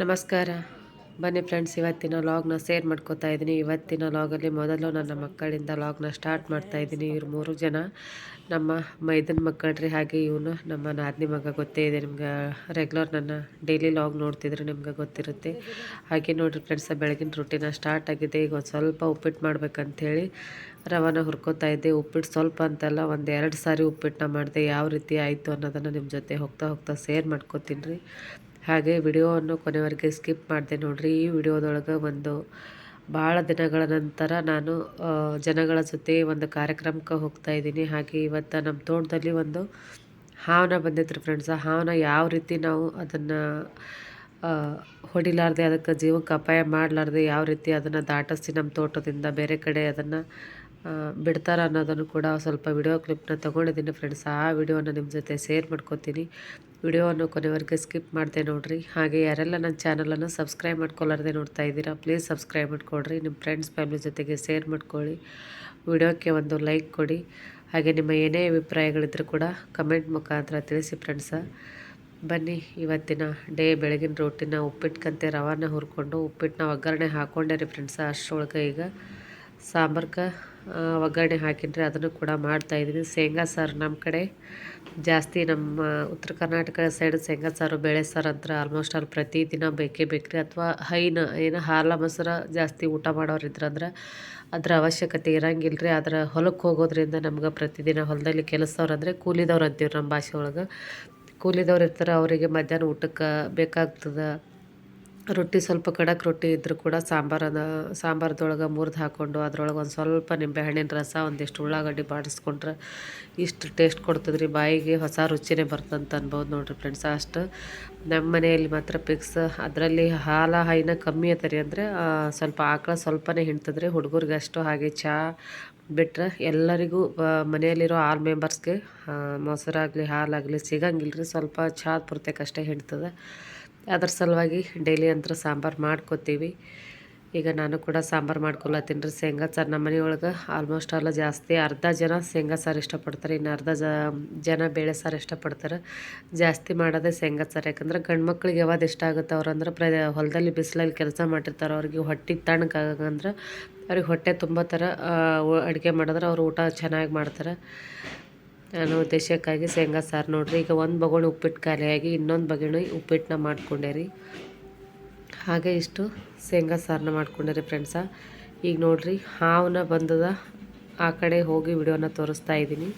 ನಮಸ್ಕಾರ. ಬನ್ನಿ ಫ್ರೆಂಡ್ಸ್ ಇವತ್ತಿನ ಲಾಗ್ನ ಶೇರ್ ಮಾಡ್ಕೋತಾ ಇದ್ದೀನಿ. ಇವತ್ತಿನ ಲಾಗಲ್ಲಿ ಮೊದಲು ನನ್ನ ಮಕ್ಕಳಿಂದ ಲಾಗ್ನ ಸ್ಟಾರ್ಟ್ ಮಾಡ್ತಾ ಇದ್ದೀನಿ. ಇವ್ರು ಮೂರು ಜನ. ನಮ್ಮ ಮೈದನ್ ಮಕ್ಕಳ್ರಿ, ಹಾಗೆ ಇವನು, ನಮ್ಮ ನಾದಿನಿ ಮಗ ಗೊತ್ತೇ ಇದೆ. ನಿಮ್ಗೆ ರೆಗ್ಯುಲರ್ ನನ್ನ ಡೈಲಿ ಲಾಗ್ ನೋಡ್ತಿದ್ರೆ ನಿಮ್ಗೆ ಗೊತ್ತಿರುತ್ತೆ. ಹಾಗೆ ನೋಡಿರಿ ಫ್ರೆಂಡ್ಸ್ ಬೆಳಗಿನ ರೊಟ್ಟಿನ ಸ್ಟಾರ್ಟ್ ಆಗಿದೆ. ಈಗ ಒಂದು ಸ್ವಲ್ಪ ಉಪ್ಪಿಟ್ಟು ಮಾಡ್ಬೇಕಂಥೇಳಿ ರವನ ಹುರ್ಕೋತಾ ಇದ್ದೆ. ಉಪ್ಪಿಟ್ಟು ಸ್ವಲ್ಪ ಅಂತಲ್ಲ, ಒಂದು ಎರಡು ಸಾರಿ ಉಪ್ಪಿಟ್ಟನ್ನ ಮಾಡಿದೆ. ಯಾವ ರೀತಿ ಆಯಿತು ಅನ್ನೋದನ್ನು ನಿಮ್ಮ ಜೊತೆ ಹೋಗ್ತಾ ಹೋಗ್ತಾ ಶೇರ್ ಮಾಡ್ಕೋತೀನಿ ರೀ. ಹಾಗೆ ವಿಡಿಯೋವನ್ನು ಕೊನೆವರೆಗೆ ಸ್ಕಿಪ್ ಮಾಡಿದೆ ನೋಡಿರಿ. ಈ ವಿಡಿಯೋದೊಳಗೆ ಒಂದು ಭಾಳ ದಿನಗಳ ನಂತರ ನಾನು ಜನಗಳ ಜೊತೆ ಒಂದು ಕಾರ್ಯಕ್ರಮಕ್ಕೆ ಹೋಗ್ತಾ ಇದ್ದೀನಿ. ಹಾಗೆ ಇವತ್ತು ನಮ್ಮ ತೋಟದಲ್ಲಿ ಒಂದು ಹಾವನ ಬಂದಿದ್ರು ಫ್ರೆಂಡ್ಸ್ ಆ ಹಾವನ ಯಾವ ರೀತಿ ನಾವು ಅದನ್ನು ಹೊಡಿಲಾರ್ದೆ, ಅದಕ್ಕೆ ಜೀವಕ್ಕೆ ಅಪಾಯ ಮಾಡಲಾರ್ದೆ, ಯಾವ ರೀತಿ ಅದನ್ನು ದಾಟಿಸಿ ನಮ್ಮ ತೋಟದಿಂದ ಬೇರೆ ಕಡೆ ಅದನ್ನು ಬಿಡ್ತಾರ ಅನ್ನೋದನ್ನು ಕೂಡ ಸ್ವಲ್ಪ ವಿಡಿಯೋ ಕ್ಲಿಪ್ನ ತೊಗೊಂಡಿದ್ದೀನಿ ಫ್ರೆಂಡ್ಸ್. ಆ ವಿಡಿಯೋನ ನಿಮ್ಮ ಜೊತೆ ಶೇರ್ ಮಾಡ್ಕೋತೀನಿ. ವಿಡಿಯೋವನ್ನು ಕೊನೆವರೆಗೆ ಸ್ಕಿಪ್ ಮಾಡಿದೆ ನೋಡಿರಿ. ಹಾಗೆ ಯಾರೆಲ್ಲ ನನ್ನ ಚಾನಲನ್ನು ಸಬ್ಸ್ಕ್ರೈಬ್ ಮಾಡ್ಕೊಳ್ಳಾರ್ದೆ ನೋಡ್ತಾ ಇದ್ದೀರಾ, ಪ್ಲೀಸ್ ಸಬ್ಸ್ಕ್ರೈಬ್ ಮಾಡ್ಕೊಳ್ರಿ. ನಿಮ್ಮ ಫ್ರೆಂಡ್ಸ್, ಫ್ಯಾಮಿಲಿ ಜೊತೆಗೆ ಶೇರ್ ಮಾಡ್ಕೊಳ್ಳಿ. ವಿಡಿಯೋಕ್ಕೆ ಒಂದು ಲೈಕ್ ಕೊಡಿ. ಹಾಗೆ ನಿಮ್ಮ ಏನೇ ಅಭಿಪ್ರಾಯಗಳಿದ್ದರೂ ಕೂಡ ಕಮೆಂಟ್ ಮುಖಾಂತರ ತಿಳಿಸಿ ಫ್ರೆಂಡ್ಸ. ಬನ್ನಿ, ಇವತ್ತಿನ ಡೇ ಬೆಳಗಿನ ರೊಟ್ಟಿನ ಉಪ್ಪಿಟ್ಕಂತೆ ರವಾನ ಹುರ್ಕೊಂಡು ಉಪ್ಪಿಟ್ಟನ್ನ ಒಗ್ಗರಣೆ ಹಾಕ್ಕೊಂಡೆ ರೀ ಫ್ರೆಂಡ್ಸ. ಅಷ್ಟರೊಳಗೆ ಈಗ ಸಾಂಬಾರ್ಗೆ ಒಗ್ಗರಣೆ ಹಾಕಿದರೆ ಅದನ್ನು ಕೂಡ ಮಾಡ್ತಾಯಿದ್ದೀನಿ ಶೇಂಗಾ ಸಾರು ನಮ್ಮ ಕಡೆ ಜಾಸ್ತಿ ನಮ್ಮ ಉತ್ತರ ಕರ್ನಾಟಕ ಸೈಡ್ ಶೇಂಗಾ ಸಾರು, ಬೇಳೆ ಸಾರು ಅಂತ ಆಲ್ಮೋಸ್ಟ್ ಅಲ್ಲಿ ಪ್ರತಿದಿನ ಬೇಕೇ ಬೇಕ್ರಿ. ಅಥವಾ ಹೈನ, ಏನು ಹಾಲ, ಮೊಸರು ಜಾಸ್ತಿ ಊಟ ಮಾಡೋರು ಇದ್ರಂದ್ರೆ ಅದ್ರ ಅವಶ್ಯಕತೆ ಇರಂಗಿಲ್ಲ ರೀ ಆದ್ರೆ ಹೊಲಕ್ಕೆ ಹೋಗೋದ್ರಿಂದ ನಮ್ಗೆ ಪ್ರತಿದಿನ ಹೊಲದಲ್ಲಿ ಕೆಲಸದವ್ರು ಅಂದರೆ ಕೂಲಿದವ್ರು ಅಂತೀವಿ ನಮ್ಮ ಭಾಷೆ ಒಳಗೆ. ಕೂಲಿದವ್ರು ಇರ್ತಾರೆ, ಅವರಿಗೆ ಮಧ್ಯಾಹ್ನ ಊಟಕ್ಕೆ ಬೇಕಾಗ್ತದೆ. ರೊಟ್ಟಿ ಸ್ವಲ್ಪ ಖಡಕ್ ರೊಟ್ಟಿ ಇದ್ದರೂ ಕೂಡ ಸಾಂಬಾರದ, ಸಾಂಬಾರ್ದೊಳಗೆ ಮುರಿದು ಹಾಕ್ಕೊಂಡು ಅದ್ರೊಳಗೆ ಒಂದು ಸ್ವಲ್ಪ ನಿಂಬೆಹಣ್ಣಿನ ರಸ, ಒಂದಿಷ್ಟು ಉಳ್ಳಾಗಡ್ಡಿ ಬಾಡಿಸ್ಕೊಂಡ್ರೆ ಇಷ್ಟು ಟೇಸ್ಟ್ ಕೊಡ್ತದ್ರಿ. ಬಾಯಿಗೆ ಹೊಸ ರುಚಿನೇ ಬರ್ತಂತ ಅನ್ಬೋದು ನೋಡಿರಿ ಫ್ರೆಂಡ್ಸ್ ಅಷ್ಟು ನಮ್ಮ ಮನೆಯಲ್ಲಿ ಮಾತ್ರ ಪಿಕ್ಸ್ ಅದರಲ್ಲಿ ಹಾಲ ಹೈನ ಕಮ್ಮಿ ಐತೆ ಅಂದರೆ ಸ್ವಲ್ಪ ಆಕಳ ಸ್ವಲ್ಪನೇ ಹಿಂಡ್ತದ್ರಿ. ಹುಡುಗರಿಗೆ ಅಷ್ಟು ಹಾಗೆ ಚಹಾ ಬಿಟ್ಟರೆ ಎಲ್ಲರಿಗೂ ಮನೆಯಲ್ಲಿರೋ ಆಲ್ ಮೆಂಬರ್ಸ್ಗೆ ಮೊಸರಾಗಲಿ ಹಾಲಾಗಲಿ ಸಿಗಂಗಿಲ್ಲ ರೀ ಸ್ವಲ್ಪ ಚಹಾ ಪೂರ್ತೈಕಷ್ಟೇ ಹಿಂಡ್ತದೆ. ಅದ್ರ ಸಲುವಾಗಿ ಡೈಲಿ ಅಂತ ಸಾಂಬಾರು ಮಾಡ್ಕೋತೀವಿ. ಈಗ ನಾನು ಕೂಡ ಸಾಂಬಾರು ಮಾಡ್ಕೊಳತ್ತೀನಿ ರೀ. ಶೇಂಗಾ ಸಾರು ನಮ್ಮ ಮನೆಯೊಳಗೆ ಆಲ್ಮೋಸ್ಟ್ ಎಲ್ಲ ಜಾಸ್ತಿ ಅರ್ಧ ಜನ ಶೇಂಗಾ ಸಾರು ಇಷ್ಟಪಡ್ತಾರೆ. ಇನ್ನು ಅರ್ಧ ಜನ ಬೇಳೆ ಸಾರು ಇಷ್ಟಪಡ್ತಾರೆ. ಜಾಸ್ತಿ ಮಾಡೋದೇ ಶೇಂಗಾ ಸಾರು. ಯಾಕಂದ್ರೆ ಗಂಡು ಮಕ್ಳಿಗೆ ಯಾವ್ದು ಇಷ್ಟ ಆಗುತ್ತೆ ಅವ್ರಂದ್ರೆ ಪ್ರ, ಹೊಲದಲ್ಲಿ ಬಿಸಿಲಲ್ಲಿ ಕೆಲಸ ಮಾಡಿರ್ತಾರೆ ಅವ್ರಿಗೆ ಹೊಟ್ಟೆಗೆ ತಣ್ಣಗಾಗಂದ್ರೆ ಅವ್ರಿಗೆ ಹೊಟ್ಟೆ ತುಂಬ ಥರ ಅಡುಗೆ ಮಾಡಿದ್ರೆ ಅವ್ರು ಊಟ ಚೆನ್ನಾಗಿ ಮಾಡ್ತಾರೆ. ನಾನು ಉದ್ದೇಶಕ್ಕಾಗಿ ಶೇಂಗಾ ಸಾರು ನೋಡ್ರಿ. ಈಗ ಒಂದು ಬಗೋಣಿ ಉಪ್ಪಿಟ್ಟು ಖಾಲಿಯಾಗಿ, ಇನ್ನೊಂದು ಬಗೋಣಿ ಉಪ್ಪಿಟ್ಟನ್ನ ಮಾಡ್ಕೊಂಡೆ ರೀ. ಹಾಗೆ ಇಷ್ಟು ಶೇಂಗಾ ಸಾರನ್ನ ಮಾಡ್ಕೊಂಡೆ ರೀ ಫ್ರೆಂಡ್ಸ. ಈಗ ನೋಡ್ರಿ ಹಾವನ್ನ ಬಂದದ ಆ ಕಡೆ ಹೋಗಿ ವಿಡಿಯೋನ ತೋರಿಸ್ತಾ ಇದ್ದೀನಿ.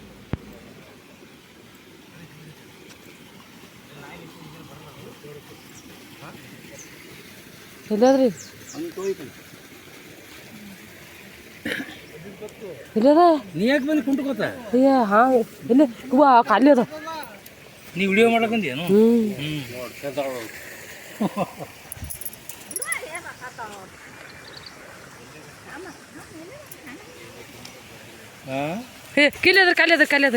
ಎಲ್ಲದ್ರಿ? ಇಲ್ಲದ? ನೀ ಯಾಕೆ ಬಂದು ಕುಂಟ್ಕೋತ? ಅಯ್ಯ ಹಾ ಇಲ್ಲ ಹೂವ ಖಾಲಿ ಅದ. ನೀ ವಿಡಿಯೋ ಮಾಡ್ಲಕಂದೇನು ಹ್ಞೂ ಹಾಂ? ಏ ಕಿಲಿ ಅದ್ರ ಖಾಲಿ ಅದ ಖಾಲಿ ಆ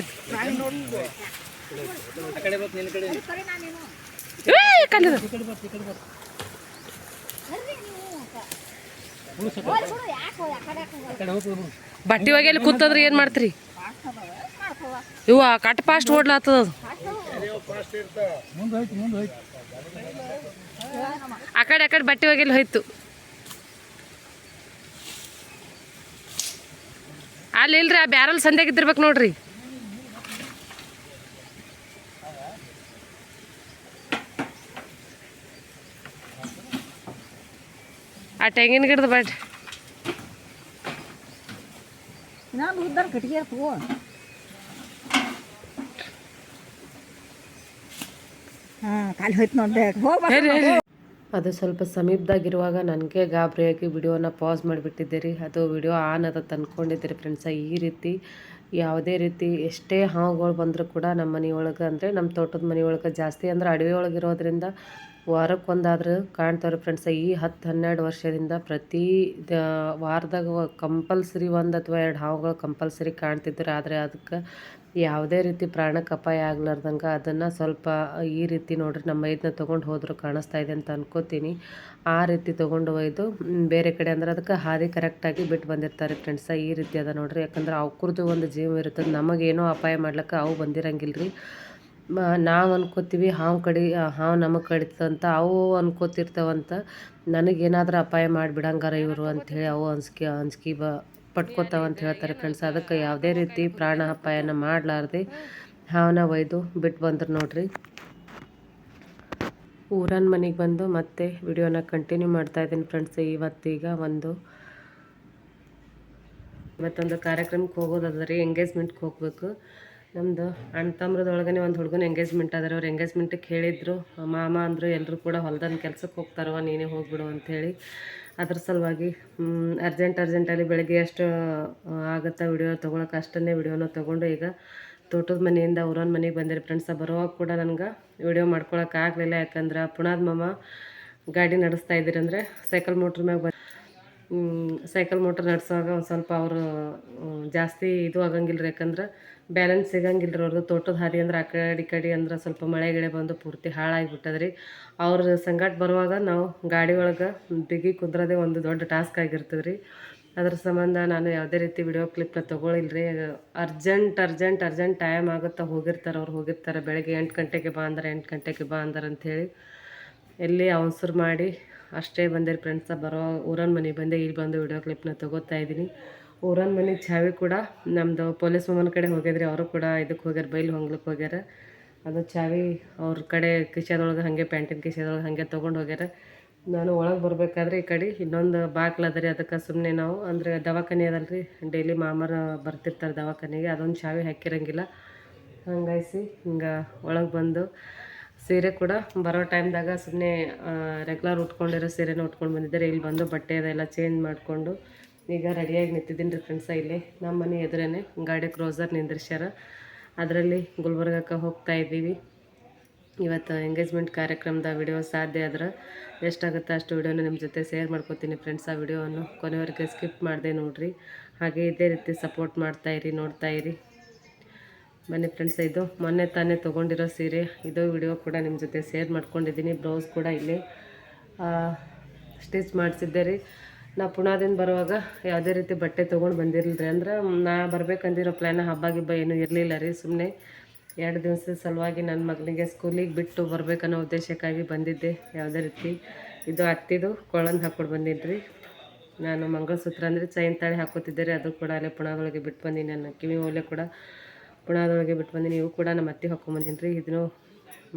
ಕಡೆ ಹೋಗ್ತದೆ ಬಟ್ಟೆ ಒಗೆಯಲ್ಲಿ ಕೂತಂದ್ರೆ ಏನು ಮಾಡ್ತೀರಿ? ಇವ ಕಟ್ ಪಾಸ್ಟ್ ಓಡ್ಲಾತದ ಆ ಕಡೆ ಆ ಕಡೆ ಬಟ್ಟೆ ಒಗೆಯಲ್ಲಿ ಹೋಯ್ತು? ಅಲ್ಲಿ ಇಲ್ರಿ, ಆ ಬ್ಯಾರಲ್ ಸಂಧ್ಯಾಗ ಇದ್ದಿರ್ಬೇಕು ನೋಡ್ರಿ. ಆ ತೆಂಗಿನ ಗಿಡದ ಬಟ್. ನಾನು ಉದ್ದಾರ ಕಟ್ಟಿಗೆ ತಗೋ ಹಾಂ ಕಾಲಿ ಹೋಯ್ತು ನೋಡ್ದೆ ಹೋಗ್ಬಾ ಅದು ಸ್ವಲ್ಪ ಸಮೀಪದಾಗಿರುವಾಗ ನನಗೆ ಗಾಬರಿಯಾಗಿ ವಿಡಿಯೋನ ಪಾಸ್ ಮಾಡಿಬಿಟ್ಟಿದ್ದೆ ರೀ ಅದು ವಿಡಿಯೋ ಆನ್ ಅದ ತಂದ್ಕೊಂಡಿದ್ದೀರಿ ಫ್ರೆಂಡ್ಸ ಈ ರೀತಿ ಯಾವುದೇ ರೀತಿ ಎಷ್ಟೇ ಹಾವುಗಳು ಬಂದರೂ ಕೂಡ ನಮ್ಮ ಮನೆಯೊಳಗೆ ಅಂದರೆ ನಮ್ಮ ತೋಟದ ಮನೆಯೊಳಗೆ ಜಾಸ್ತಿ ಅಂದ್ರೆ ಅಡುಗೆ ಒಳಗೆ ಇರೋದ್ರಿಂದ ವಾರಕ್ಕೊಂದಾದ್ರೂ ಕಾಣ್ತಾವ್ರಿ ಫ್ರೆಂಡ್ಸ್ ಈ ಹತ್ತು ಹನ್ನೆರಡು ವರ್ಷದಿಂದ ಪ್ರತಿ ದ, ವಾರದಾಗ ಕಂಪಲ್ಸರಿ ಒಂದು ಅಥವಾ ಎರಡು ಹಾವುಗಳು ಕಂಪಲ್ಸರಿ ಕಾಣ್ತಿದ್ರು, ಆದರೆ ಅದಕ್ಕೆ ಯಾವುದೇ ರೀತಿ ಪ್ರಾಣಕ್ಕೆ ಅಪಾಯ ಆಗ್ಲಾರ್ದಂಗೆ ಅದನ್ನು ಸ್ವಲ್ಪ ಈ ರೀತಿ ನೋಡ್ರಿ ನಮ್ಮ ಇದನ್ನ ತೊಗೊಂಡು ಹೋದ್ರು ಕಾಣಿಸ್ತಾ ಇದೆ ಅಂತ ಅನ್ಕೋತೀನಿ. ಆ ರೀತಿ ತೊಗೊಂಡು ಒಯ್ದು ಬೇರೆ ಕಡೆ ಅಂದ್ರೆ ಅದಕ್ಕೆ ಹಾದಿ ಕರೆಕ್ಟಾಗಿ ಬಿಟ್ಟು ಬಂದಿರ್ತಾರೆ ಫ್ರೆಂಡ್ಸ ಈ ರೀತಿ ಅದ ನೋಡ್ರಿ. ಯಾಕಂದ್ರೆ ಅವ್ರದ್ದು ಒಂದು ಜೀವ ಇರ್ತದೆ ನಮಗೇನೋ ಅಪಾಯ ಮಾಡ್ಲಿಕ್ಕೆ ಅವು ಬಂದಿರಂಗಿಲ್ಲ ರೀ ನಾವು ಅನ್ಕೋತೀವಿ, ಹಾವು ಕಡಿ ಹಾವು ನಮಗೆ ಕಡಿತಂತ ಅವು ಅನ್ಕೋತಿರ್ತಾವಂತ. ನನಗೇನಾದ್ರೂ ಅಪಾಯ ಮಾಡಿಬಿಡಂಗಾರ ಇವರು ಅಂಥೇಳಿ ಅವು ಅನ್ಸ್ಕೆ ಅಂಜಿಕೆ ಬ ಪಟ್ಕೋತಾವಂತ ಹೇಳ್ತಾರೆ ಫ್ರೆಂಡ್ಸ್ ಅದಕ್ಕೆ ಯಾವುದೇ ರೀತಿ ಪ್ರಾಣ ಅಪಾಯನ ಮಾಡಲಾರ್ದೆ ಹಾವನ್ನ ಒಯ್ದು ಬಿಟ್ಟು ಬಂದ್ರು ನೋಡ್ರಿ. ಊರನ್ ಮನೆಗೆ ಬಂದು ಮತ್ತೆ ವಿಡಿಯೋನ ಕಂಟಿನ್ಯೂ ಮಾಡ್ತಾ ಇದ್ದೀನಿ ಫ್ರೆಂಡ್ಸ್ ಇವತ್ತೀಗ ಒಂದು ಇವತ್ತೊಂದು ಕಾರ್ಯಕ್ರಮಕ್ಕೆ ಹೋಗೋದದ ರೀ ಎಂಗೇಜ್ಮೆಂಟ್ಗೆ ಹೋಗ್ಬೇಕು. ನಮ್ಮದು ಅಣ್ಣ ತಮ್ರದೊಳಗನೆ ಒಂದು ಹುಡುಗನ ಎಂಗೇಜ್ಮೆಂಟ್ ಅದಾರ. ಅವ್ರು ಎಂಗೇಜ್ಮೆಂಟಿಗೆ ಹೇಳಿದರು ಮಾಮ ಅಂದರು ಎಲ್ಲರೂ ಕೂಡ ಹೊಲ್ದನ ಕೆಲ್ಸಕ್ಕೆ ಹೋಗ್ತಾರವ ನೀನೇ ಹೋಗ್ಬಿಡು ಅಂಥೇಳಿ ಅದ್ರ ಸಲುವಾಗಿ ಅರ್ಜೆಂಟ್ ಅರ್ಜೆಂಟಲ್ಲಿ ಬೆಳಗ್ಗೆ ಎಷ್ಟು ಆಗುತ್ತಾ ವಿಡಿಯೋ ತೊಗೊಳಕ್ಕೆ ಅಷ್ಟನ್ನೇ ವಿಡಿಯೋನ ತೊಗೊಂಡು ಈಗ ತೋಟದ ಮನೆಯಿಂದ ಅವ್ರವ್ನ ಮನೆಗೆ ಬಂದಿರಿ ಫ್ರೆಂಡ್ಸ ಬರುವಾಗ ಕೂಡ ನನಗೆ ವಿಡಿಯೋ ಮಾಡ್ಕೊಳಕ್ಕೆ ಆಗಲಿಲ್ಲ. ಯಾಕಂದ್ರೆ ಪುಣಾದ ಮಾಮ ಗಾಡಿ ನಡೆಸ್ತಾ ಇದ್ದೀರಂದ್ರೆ ಸೈಕಲ್ ಮೋಟ್ರ್ ಮ್ಯಾಗ ಬಂದು ಸೈಕಲ್ ಮೋಟ್ರ್ ನಡೆಸುವಾಗ ಒಂದು ಸ್ವಲ್ಪ ಅವರು ಜಾಸ್ತಿ ಇದು ಆಗಂಗಿಲ್ಲ ರೀ ಯಾಕಂದ್ರೆ ಬ್ಯಾಲೆನ್ಸ್ ಸಿಗಂಗಿಲ್ಲ ರೀ ಅವ್ರದ್ದು ತೋಟದ ಹಾದಿ ಅಂದ್ರೆ ಆ ಕಡೆ ಕಡೆ ಅಂದ್ರೆ ಸ್ವಲ್ಪ ಮಳೆ ಗಿಳೆ ಬಂದು ಪೂರ್ತಿ ಹಾಳಾಗಿಬಿಟ್ಟದ ರೀ ಅವ್ರ ಸಂಗಟ ಬರುವಾಗ ನಾವು ಗಾಡಿ ಒಳಗೆ ಬಿಗಿ ಕುಂದ್ರದೇ ಒಂದು ದೊಡ್ಡ ಟಾಸ್ಕ್ ಆಗಿರ್ತದೆ ರೀ ಅದ್ರ ಸಂಬಂಧ ನಾನು ಯಾವುದೇ ರೀತಿ ವಿಡಿಯೋ ಕ್ಲಿಪ್ನ ತೊಗೊಳಿಲ್ಲ ರೀ ಅರ್ಜೆಂಟ್ ಅರ್ಜೆಂಟ್ ಅರ್ಜೆಂಟ್ ಟೈಮ್ ಆಗುತ್ತಾ ಹೋಗಿರ್ತಾರೆ ಅವ್ರು ಹೋಗಿರ್ತಾರೆ. ಬೆಳಗ್ಗೆ ಎಂಟು ಗಂಟೆಗೆ ಬಾ ಅಂದ್ರೆ, ಎಂಟು ಗಂಟೆಗೆ ಬಾ ಅಂದ್ರೆ ಅಂಥೇಳಿ ಎಲ್ಲಿ ಅವಸರು ಮಾಡಿ ಅಷ್ಟೇ ಬಂದಿರಿ ಫ್ರೆಂಡ್ಸ ಬರೋ ಊರನ್ನ ಮನೆಗೆ ಬಂದೆ ಇಲ್ಲಿ ಬಂದು ವಿಡಿಯೋ ಕ್ಲಿಪ್ನ ತೊಗೋತಾ ಇದ್ದೀನಿ ಊರನ ಮನೆ ಚಾವಿ ಕೂಡ ನಮ್ಮದು ಪೊಲೀಸ್ ವುಮನ್ ಕಡೆ ಹೋಗಿದ್ರಿ ಅವರು ಕೂಡ ಇದಕ್ಕೆ ಹೋಗ್ಯಾರ, ಬೈಲ್ ಹೊಂಗ್ಲಕ್ಕೆ ಹೋಗ್ಯಾರ. ಅದು ಚಾವಿ ಅವ್ರ ಕಡೆ ಕಿಶಾದೊಳಗೆ ಹಾಗೆ, ಪ್ಯಾಂಟಿನ ಕಿಶಾದೊಳಗೆ ಹಾಗೆ ತೊಗೊಂಡು ಹೋಗ್ಯಾರ. ನಾನು ಒಳಗೆ ಬರಬೇಕಾದ್ರೆ ಈ ಕಡೆ ಇನ್ನೊಂದು ಬಾಗ್ಲು ಅದ ರೀ ಅದಕ್ಕೆ ಸುಮ್ಮನೆ ನಾವು. ಅಂದರೆ ದವಾಖಾನೆ ಅದಲ್ಲ ರೀ ಡೈಲಿ ಮಾಮರ ಬರ್ತಿರ್ತಾರೆ ದವಾಖಾನೆಗೆ, ಅದೊಂದು ಚಾವಿ ಹಾಕಿರಂಗಿಲ್ಲ. ಹಂಗಾಯಿಸಿ ಹಿಂಗೆ ಒಳಗೆ ಬಂದು ಸೀರೆ ಕೂಡ ಬರೋ ಟೈಮ್ದಾಗ ಸುಮ್ಮನೆ ರೆಗ್ಯುಲರ್ ಉಟ್ಕೊಂಡಿರೋ ಸೀರೆನ ಉಟ್ಕೊಂಡು ಬಂದಿದ್ದಾರೆ. ಇಲ್ಲಿ ಬಂದು ಬಟ್ಟೆ ಅದೆಲ್ಲ ಚೇಂಜ್ ಮಾಡಿಕೊಂಡು ಈಗ ರೆಡಿಯಾಗಿ ನಿಂತಿದ್ದೀನಿ ರೀ ಫ್ರೆಂಡ್ಸ ಇಲ್ಲಿ. ನಮ್ಮ ಮನೆ ಎದುರೇ ಗಾಡಿ ಕ್ರೋಸರ್ ನಿಂದಿರ್ಸ್ಯಾರ. ಅದರಲ್ಲಿ ಗುಲ್ಬರ್ಗಕ್ಕೆ ಹೋಗ್ತಾ ಇದ್ದೀವಿ. ಇವತ್ತು ಎಂಗೇಜ್ಮೆಂಟ್ ಕಾರ್ಯಕ್ರಮದ ವಿಡಿಯೋ ಸಾಧ್ಯ ಆದ್ರೆ ಎಷ್ಟಾಗುತ್ತೆ ಅಷ್ಟು ವಿಡಿಯೋನ ನಿಮ್ಮ ಜೊತೆ ಶೇರ್ ಮಾಡ್ಕೊತೀನಿ ಫ್ರೆಂಡ್ಸ್ ಆ ವಿಡಿಯೋವನ್ನು ಕೊನೆವರೆಗೆ ಸ್ಕಿಪ್ ಮಾಡಿದೆ ನೋಡಿರಿ. ಹಾಗೆ ಇದೇ ರೀತಿ ಸಪೋರ್ಟ್ ಮಾಡ್ತಾಯಿರಿ ನೋಡ್ತಾಯಿರಿ ಬನ್ನಿ ಫ್ರೆಂಡ್ಸ್ ಇದು ಮೊನ್ನೆ ತಾನೇ ತೊಗೊಂಡಿರೋ ಸೀರೆ. ಇದು ವಿಡಿಯೋ ಕೂಡ ನಿಮ್ಮ ಜೊತೆ ಶೇರ್ ಮಾಡ್ಕೊಂಡಿದ್ದೀನಿ. ಬ್ಲೌಸ್ ಕೂಡ ಇಲ್ಲಿ ಸ್ಟಿಚ್ ಮಾಡಿಸಿದ್ದೆ ರೀ. ನಾ ಪುಣಾದಿಂದ ಬರುವಾಗ ಯಾವುದೇ ರೀತಿ ಬಟ್ಟೆ ತೊಗೊಂಡು ಬಂದಿರಲಿಲ್ಲ ರೀ ಅಂದ್ರೆ ನಾ ಬರಬೇಕಂದಿರೋ ಪ್ಲ್ಯಾನ್ ಹಬ್ಬ ಗಿಬ್ಬ ಏನೂ ಇರಲಿಲ್ಲ ರೀ ಸುಮ್ಮನೆ ಎರಡು ದಿವಸದ ಸಲುವಾಗಿ ನನ್ನ ಮಗನಿಗೆ ಸ್ಕೂಲಿಗೆ ಬಿಟ್ಟು ಬರಬೇಕನ್ನೋ ಉದ್ದೇಶಕ್ಕಾಗಿ ಬಂದಿದ್ದೆ. ಯಾವುದೇ ರೀತಿ ಇದು ಅತ್ತಿದು ಕೊಳನ್ ಹಾಕ್ಕೊಂಡು ಬಂದೀನಿ ರೀ ನಾನು ಮಂಗಳಸೂತ್ರ ಅಂದರೆ ಚೈನ್ ತಾಳಿ ಹಾಕೋತಿದ್ದೆ ರೀ, ಅದು ಕೂಡ ಅಲ್ಲೇ ಪುಣಾದೊಳಗೆ ಬಿಟ್ಟು ಬಂದೀನಿ. ನನ್ನ ಕಿವಿ ಓಲೆ ಕೂಡ ಪುಣಾದೊಳಗೆ ಬಿಟ್ಟು ಬಂದೀನಿ. ಇವು ಕೂಡ ನಮ್ಮ ಅತ್ತೆ ಹಾಕ್ಕೊಂಬಂದೀನಿ ರೀ ಇದನ್ನು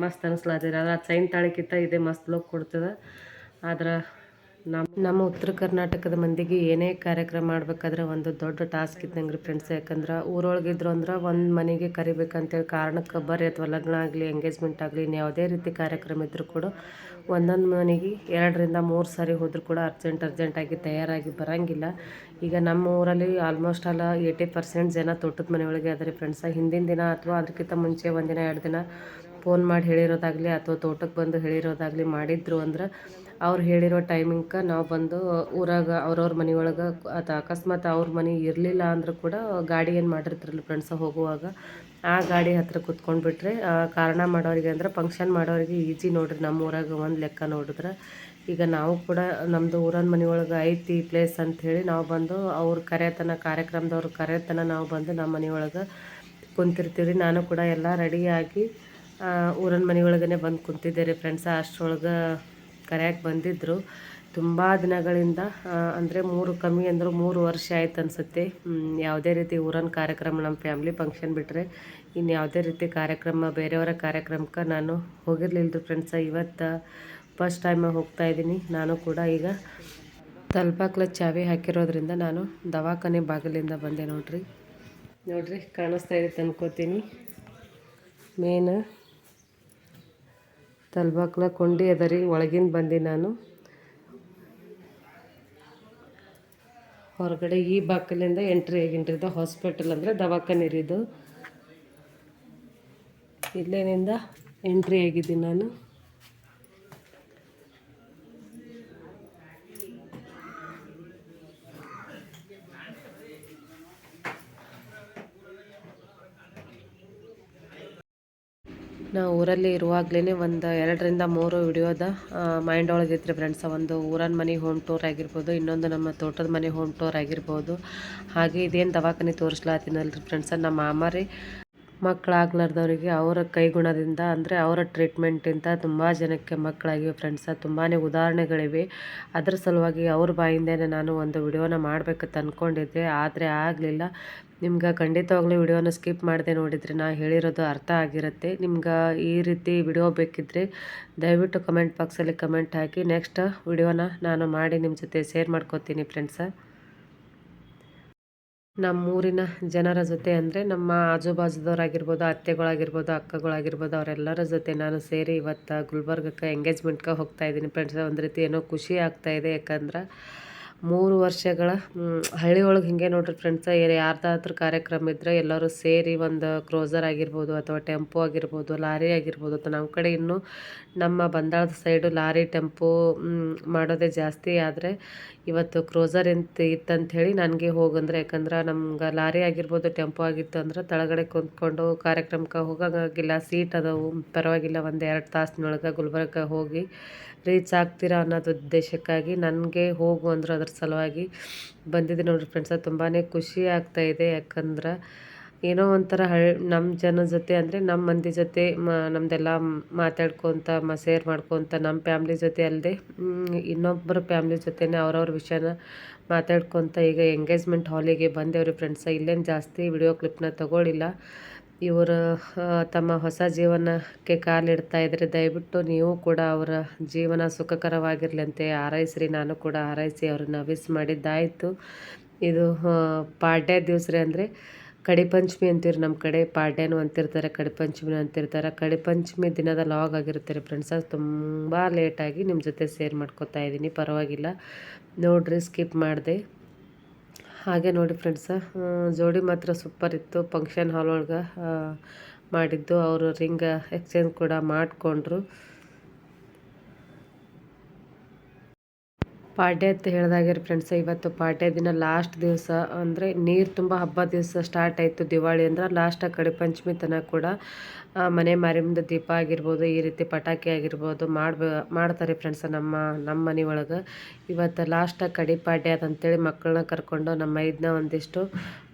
ಮಸ್ತ್ ಅನಿಸ್ಲಾತಿರ ಅದು ಆ ಚೈನ್ ತಾಳಿಕ್ಕಿಂತ ಇದೇ, ಮಸ್ತ್ ಲೋಕ್ ಕೊಡ್ತದೆ. ಆದ್ರೆ ನಮ್ಮ ನಮ್ಮ ಉತ್ತರ ಕರ್ನಾಟಕದ ಮಂದಿಗೆ ಏನೇ ಕಾರ್ಯಕ್ರಮ ಮಾಡ್ಬೇಕಾದ್ರೆ ಒಂದು ದೊಡ್ಡ ಟಾಸ್ಕ್ ಇದ್ದಂಗೆ ರೀ ಫ್ರೆಂಡ್ಸ್ ಯಾಕಂದ್ರೆ ಊರೊಳಗಿದ್ರು ಅಂದ್ರೆ ಒಂದು ಮನೆಗೆ ಕರಿಬೇಕಂತೇಳಿ ಕಾರಣಕ್ಕೆ ಬರ್ರಿ ಅಥವಾ ಲಗ್ನ ಆಗಲಿ ಎಂಗೇಜ್ಮೆಂಟ್ ಆಗಲಿ ಇನ್ನು ಯಾವುದೇ ರೀತಿ ಕಾರ್ಯಕ್ರಮ ಇದ್ದರೂ ಕೂಡ ಒಂದೊಂದು ಮನೆಗೆ ಎರಡರಿಂದ ಮೂರು ಸಾರಿ ಹೋದರೂ ಕೂಡ ಅರ್ಜೆಂಟ್ ಅರ್ಜೆಂಟಾಗಿ ತಯಾರಾಗಿ ಬರೋಂಗಿಲ್ಲ. ಈಗ ನಮ್ಮ ಊರಲ್ಲಿ ಆಲ್ಮೋಸ್ಟ್ ಅಲ್ಲ ಏಯ್ಟಿ ಪರ್ಸೆಂಟ್ ಜನ ತೋಟದ ಮನೆಯೊಳಗೆ ಅದ ರೀ ಫ್ರೆಂಡ್ಸ ಹಿಂದಿನ ದಿನ ಅಥವಾ ಅದಕ್ಕಿಂತ ಮುಂಚೆ ಒಂದಿನ, ಎರಡು ದಿನ ಫೋನ್ ಮಾಡಿ ಹೇಳಿರೋದಾಗಲಿ ಅಥವಾ ತೋಟಕ್ಕೆ ಬಂದು ಹೇಳಿರೋದಾಗಲಿ ಮಾಡಿದ್ರು ಅಂದ್ರೆ ಅವ್ರು ಹೇಳಿರೋ ಟೈಮಿಂಗ್ಗೆ ನಾವು ಬಂದು ಊರಾಗ ಅವ್ರವ್ರ ಮನೆಯೊಳಗೆ ಅಥವಾ ಅಕಸ್ಮಾತ್ ಅವ್ರ ಮನೆ ಇರಲಿಲ್ಲ ಅಂದರೂ ಕೂಡ ಗಾಡಿ ಏನು ಮಾಡಿರ್ತಾರಲ್ಲ ಫ್ರೆಂಡ್ಸ ಹೋಗುವಾಗ, ಆ ಗಾಡಿ ಹತ್ರ ಕುತ್ಕೊಂಡ್ಬಿಟ್ರೆ ಕಾರಣ ಮಾಡೋರಿಗೆ ಅಂದ್ರೆ ಫಂಕ್ಷನ್ ಮಾಡೋರಿಗೆ ಈಜಿ ನೋಡ್ರಿ ನಮ್ಮ ಊರಾಗ ಒಂದು ಲೆಕ್ಕ ನೋಡಿದ್ರೆ. ಈಗ ನಾವು ಕೂಡ ನಮ್ಮದು ಊರನ ಮನೆಯೊಳಗೆ ಐತಿ ಪ್ಲೇಸ್ ಅಂಥೇಳಿ ನಾವು ಬಂದು ಅವ್ರ ಕರೆತನ, ಕಾರ್ಯಕ್ರಮದವ್ರ ಕರೆತನ ನಾವು ಬಂದು ನಮ್ಮ ಮನೆಯೊಳಗೆ ಕುಂತಿರ್ತೀವಿ ರೀ ನಾನು ಕೂಡ ಎಲ್ಲ ರೆಡಿಯಾಗಿ ಊರನ ಮನೆಯೊಳಗೇ ಬಂದು ಕುಂತಿದ್ದೆ ರೀ ಫ್ರೆಂಡ್ಸ ಅಷ್ಟರೊಳಗೆ ಕರೆಯಕ್ಕೆ ಬಂದಿದ್ದರು ತುಂಬ ದಿನಗಳಿಂದ ಅಂದರೆ ಮೂರು ಕಮ್ಮಿ ಅಂದರು ಮೂರು ವರ್ಷ ಆಯ್ತು ಅನಿಸುತ್ತೆ. ಯಾವುದೇ ರೀತಿ ಊರನ್ ಕಾರ್ಯಕ್ರಮ ನಮ್ಮ ಫ್ಯಾಮ್ಲಿ ಫಂಕ್ಷನ್ ಬಿಟ್ಟರೆ ಇನ್ನು ಯಾವುದೇ ರೀತಿ ಕಾರ್ಯಕ್ರಮ, ಬೇರೆಯವರ ಕಾರ್ಯಕ್ರಮಕ್ಕೆ ನಾನು ಹೋಗಿರಲಿಲ್ಲ ರೀ ಫ್ರೆಂಡ್ಸ ಇವತ್ತು ಫಸ್ಟ್ ಟೈಮ್ ಹೋಗ್ತಾ ಇದ್ದೀನಿ. ನಾನು ಕೂಡ ಈಗ ತಲ್ಪಾಕ್ಲ ಚಾವಿ ಹಾಕಿರೋದ್ರಿಂದ ನಾನು ದವಾಖಾನೆ ಬಾಗಿಲಿಂದ ಬಂದೆ ನೋಡ್ರಿ. ನೋಡ್ರಿ, ಕಾಣಿಸ್ತಾ ಇದೆ ಅನ್ಕೋತೀನಿ. ಮೇನ್ ತಲ್ಬಾಕ್ಲ ಕೊಂಡಿ ಅದ ರೀ ಒಳಗಿಂದ ಬಂದು ನಾನು. ಹೊರಗಡೆ ಈ ಬಾಕಲಿಂದ ಎಂಟ್ರಿ ಆಗಿನ್ರಿ, ಇದು ಹಾಸ್ಪಿಟಲ್ ಅಂದರೆ ದವಾಖಾನೆ ಇದು. ಇಲ್ಲೇನಿಂದ ಎಂಟ್ರಿ ಆಗಿದ್ದೀನಿ ನಾನು. ನಾವು ಊರಲ್ಲಿ ಇರುವಾಗಲೇ ಒಂದು ಎರಡರಿಂದ ಮೂರು ವಿಡಿಯೋದ ಮೈಂಡ್ ಒಳಗೆ ಇತ್ತು ಫ್ರೆಂಡ್ಸ ಒಂದು ಊರನ್ ಮನೆ ಹೋಮ್ ಟೂರ್ ಆಗಿರ್ಬೋದು, ಇನ್ನೊಂದು ನಮ್ಮ ತೋಟದ ಮನೆ ಹೋಮ್ ಟೂರ್ ಆಗಿರ್ಬೋದು. ಹಾಗೆ ಇದೇನು ದವಾಖಾನೆ ತೋರಿಸ್ಲಾತೀನಲ್ಲ ರೀ ಫ್ರೆಂಡ್ಸ ನಮ್ಮ ಮಾಮಾರಿ ಮಕ್ಕಳಾಗ್ಲಾರ್ದವ್ರಿಗೆ ಅವರ ಕೈಗುಣದಿಂದ ಅಂದರೆ ಅವರ ಟ್ರೀಟ್ಮೆಂಟಿಂದ ತುಂಬ ಜನಕ್ಕೆ ಮಕ್ಕಳಾಗಿವೆ ಫ್ರೆಂಡ್ಸ ತುಂಬಾ ಉದಾಹರಣೆಗಳಿವೆ. ಅದರ ಸಲುವಾಗಿ ಅವ್ರ ಬಾಯಿಂದನೇ ನಾನು ಒಂದು ವಿಡಿಯೋನ ಮಾಡಬೇಕಂತ ಅಂದ್ಕೊಂಡಿದ್ದೆ ಆದರೆ ಆಗಲಿಲ್ಲ. ನಿಮ್ಗೆ ಖಂಡಿತವಾಗ್ಲೂ ವಿಡಿಯೋನ ಸ್ಕಿಪ್ ಮಾಡದೆ ನೋಡಿದರೆ ನಾ ಹೇಳಿರೋದು ಅರ್ಥ ಆಗಿರುತ್ತೆ. ನಿಮ್ಗೆ ಈ ರೀತಿ ವಿಡಿಯೋ ಬೇಕಿದ್ದರೆ ದಯವಿಟ್ಟು ಕಮೆಂಟ್ ಬಾಕ್ಸಲ್ಲಿ ಕಮೆಂಟ್ ಹಾಕಿ, ನೆಕ್ಸ್ಟ್ ವಿಡಿಯೋನ ನಾನು ಮಾಡಿ ನಿಮ್ಮ ಜೊತೆ ಶೇರ್ ಮಾಡ್ಕೋತೀನಿ ಫ್ರೆಂಡ್ಸ. ನಮ್ಮೂರಿನ ಜನರ ಜೊತೆ ಅಂದರೆ ನಮ್ಮ ಆಜು ಬಾಜುದವ್ರಾಗಿರ್ಬೋದು ಅತ್ತೆಗಳಾಗಿರ್ಬೋದು, ಅಕ್ಕಗಳಾಗಿರ್ಬೋದು, ಅವರೆಲ್ಲರ ಜೊತೆ ನಾನು ಸೇರಿ ಇವತ್ತು ಗುಲ್ಬರ್ಗಕ್ಕೆ ಎಂಗೇಜ್ಮೆಂಟ್ಗೆ ಹೋಗ್ತಾ ಇದ್ದೀನಿ. ಫ್ರೆಂಡ್ಸ್, ಒಂದು ರೀತಿ ಏನೋ ಖುಷಿ ಆಗ್ತಾಯಿದೆ ಯಾಕಂದ್ರೆ ಮೂರು ವರ್ಷಗಳ ಹಳ್ಳಿ ಒಳಗೆ ಹಿಂಗೆ ನೋಡ್ರಿ ಫ್ರೆಂಡ್ಸ ಯಾರ್ದಾದ್ರೂ ಕಾರ್ಯಕ್ರಮ ಇದ್ದರೆ ಎಲ್ಲರೂ ಸೇರಿ ಒಂದು ಕ್ರೋಸರ್ ಆಗಿರ್ಬೋದು ಅಥವಾ ಟೆಂಪೋ ಆಗಿರ್ಬೋದು, ಲಾರಿ ಆಗಿರ್ಬೋದು ಅಥವಾ ನಮ್ಮ ಕಡೆ ಇನ್ನೂ ನಮ್ಮ ಬಂದಾಳದ ಸೈಡು ಲಾರಿ ಟೆಂಪೋ ಮಾಡೋದೇ ಜಾಸ್ತಿ. ಆದರೆ ಇವತ್ತು ಕ್ರೋಸರ್ ಇಂತ ಇತ್ತಂಥೇಳಿ ನನಗೆ ಹೋಗಂದ್ರೆ, ಯಾಕಂದ್ರೆ ನಮ್ಗೆ ಲಾರಿ ಆಗಿರ್ಬೋದು ಟೆಂಪೋ ಆಗಿತ್ತು ಅಂದ್ರೆ ತಳಗಡೆ ಕುಂತ್ಕೊಂಡು ಕಾರ್ಯಕ್ರಮಕ್ಕೆ ಹೋಗೋಂಗಿಲ್ಲ ಸೀಟ್ ಅದಾವು, ಪರವಾಗಿಲ್ಲ, ಒಂದು ಎರಡು ತಾಸಿನೊಳಗೆ ಗುಲ್ಬರ್ಗ ಹೋಗಿ ರೀಚ್ ಆಗ್ತೀರಾ ಅನ್ನೋದು ಉದ್ದೇಶಕ್ಕಾಗಿ ನನಗೆ ಹೋಗು ಅಂದರು ಅದ್ರ ಸಲುವಾಗಿ ಬಂದಿದ್ದೆ ನೋಡ್ರಿ ಫ್ರೆಂಡ್ಸ ತುಂಬಾ ಖುಷಿ ಆಗ್ತಾ ಇದೆ. ಯಾಕಂದ್ರೆ ಏನೋ ಒಂಥರ ಹಳ್ ನಮ್ಮ ಜನ ಜೊತೆ ಅಂದರೆ ನಮ್ಮ ಮಂದಿ ಜೊತೆ ಮ ನಮ್ಮದೆಲ್ಲ ಮಾತಾಡ್ಕೊತ ಮ ಸೇರ್ ಮಾಡ್ಕೊತ ನಮ್ಮ ಫ್ಯಾಮ್ಲಿ ಜೊತೆ ಅಲ್ಲದೆ ಇನ್ನೊಬ್ಬರ ಫ್ಯಾಮ್ಲಿ ಜೊತೆನೇ ಅವ್ರವ್ರ ವಿಷಯನ ಮಾತಾಡ್ಕೊತ ಈಗ ಎಂಗೇಜ್ಮೆಂಟ್ ಹಾಲಿಗೆ ಬಂದೇವ್ರಿ ಫ್ರೆಂಡ್ಸ ಇಲ್ಲೇನು ಜಾಸ್ತಿ ವಿಡಿಯೋ ಕ್ಲಿಪ್ನ ತಗೊಳ್ಳಿಲ್ಲ ಇವರು ತಮ್ಮ ಹೊಸ ಜೀವನಕ್ಕೆ ಕಾಲಿಡ್ತಾ ಇದ್ದಾರೆ ದಯವಿಟ್ಟು ನೀವು ಕೂಡ ಅವರ ಜೀವನ ಸುಖಕರವಾಗಿರಲಿ ಅಂತ ಹಾರೈಸ್ರಿ. ನಾನು ಕೂಡ ಹಾರೈಸಿ ಅವ್ರನ್ನ ವಿಸ್ ಮಾಡಿದ್ದಾಯಿತು. ಇದು ಪಾಡ್ಯ ದಿವಸ ರೀ ಅಂದರೆ ಕಡಿಪಂಚಮಿ ಅಂತೀರಿ ನಮ್ಮ ಕಡೆ. ಪಾಡ್ಯನೂ ಅಂತಿರ್ತಾರೆ, ಕಡಿಪಂಚಮಿನೂ ಅಂತಿರ್ತಾರೆ. ಕಡಿಪಂಚಮಿ ದಿನದ ಲಾಗ್ ಆಗಿರುತ್ತೆ ರೀ ಅದು ತುಂಬ ಲೇಟಾಗಿ ನಿಮ್ಮ ಜೊತೆ ಸೇರ್ ಮಾಡ್ಕೊತಾ ಇದ್ದೀನಿ. ಪರವಾಗಿಲ್ಲ. ನೋಡ್ರಿ ಸ್ಕಿಪ್ ಮಾಡಿದೆ. ಹಾಗೆ ನೋಡಿ ಫ್ರೆಂಡ್ಸ ಜೋಡಿ ಮಾತ್ರ ಸೂಪರ್ ಇತ್ತು. ಫಂಕ್ಷನ್ ಹಾಲ್ ಒಳಗೆ ಮಾಡಿದ್ದು. ಅವರು ರಿಂಗ್ ಎಕ್ಸ್ಚೇಂಜ್ ಕೂಡ ಮಾಡಿಕೊಂಡ್ರು. ಪಾಡ್ಯ ಅಂತ ಹೇಳ್ದಾಗ್ಯಾರ ಫ್ರೆಂಡ್ಸ್ ಇವತ್ತು ಪಾಡ್ಯ ದಿನ ಲಾಸ್ಟ್ ದಿವಸ ಅಂದರೆ ನೀರು ತುಂಬ ಹಬ್ಬ ದಿವಸ ಸ್ಟಾರ್ಟ್ ಆಯಿತು ದಿವಾಳಿ ಅಂದ್ರೆ ಲಾಸ್ಟ್ ಆ ಕಡೆ ಪಂಚಮಿ ತನಕ ಕೂಡ ಮನೆ ಮಾರಿ ಮುಂದೆ ದೀಪ ಆಗಿರ್ಬೋದು, ಈ ರೀತಿ ಪಟಾಕಿ ಆಗಿರ್ಬೋದು ಮಾಡ್ಬೇ, ಮಾಡ್ತಾರೆ ಫ್ರೆಂಡ್ಸ್ ನಮ್ಮ ನಮ್ಮ ಮನೆ ಒಳಗೆ. ಇವತ್ತು ಲಾಸ್ಟ್ ಕಡಿ ಪಾಡ್ಯ ಅಂತೇಳಿ ಮಕ್ಕಳನ್ನ ಕರ್ಕೊಂಡು ನಮ್ಮ ಇದನ್ನ ಒಂದಿಷ್ಟು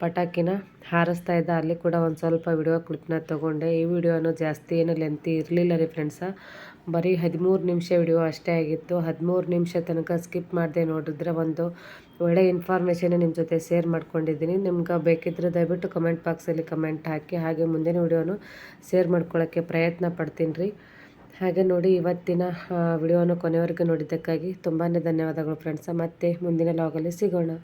ಪಟಾಕಿನ ಹಾರಿಸ್ತಾ ಇದ್ದ. ಅಲ್ಲಿ ಕೂಡ ಒಂದು ಸ್ವಲ್ಪ ವಿಡಿಯೋ ಕ್ಲಿಪ್ನ ತೊಗೊಂಡೆ. ಈ ವಿಡಿಯೋನು ಜಾಸ್ತಿ ಏನು ಲೆಂತಿ ಇರಲಿಲ್ಲ ರೀ ಫ್ರೆಂಡ್ಸ ಬರೀ ಹದಿಮೂರು ನಿಮಿಷ ವಿಡಿಯೋ ಅಷ್ಟೇ ಆಗಿತ್ತು. ಹದಿಮೂರು ನಿಮಿಷ ತನಕ ಸ್ಕಿಪ್ ಮಾಡಿದೆ ನೋಡಿದ್ರೆ ಒಂದು ಒಳ್ಳೆ ಇನ್ಫಾರ್ಮೇಷನ್ ನಿಮ್ಮ ಜೊತೆ ಶೇರ್ ಮಾಡ್ಕೊಂಡಿದ್ದೀನಿ. ನಿಮ್ಗೆ ಬೇಕಿದ್ರೆ ದಯವಿಟ್ಟು ಕಮೆಂಟ್ ಬಾಕ್ಸಲ್ಲಿ ಕಮೆಂಟ್ ಹಾಕಿ. ಹಾಗೆ ಮುಂದಿನ ವಿಡಿಯೋನು ಶೇರ್ ಮಾಡ್ಕೊಳ್ಳೋಕ್ಕೆ ಪ್ರಯತ್ನ ಪಡ್ತೀನಿ ರೀ. ಹಾಗೆ ನೋಡಿ ಇವತ್ತಿನ ವಿಡಿಯೋನ ಕೊನೆವರೆಗೂ ನೋಡಿದ್ದಕ್ಕಾಗಿ ತುಂಬಾ ಧನ್ಯವಾದಗಳು ಫ್ರೆಂಡ್ಸ ಮತ್ತೆ ಮುಂದಿನ ಲಾಗಲ್ಲಿ ಸಿಗೋಣ.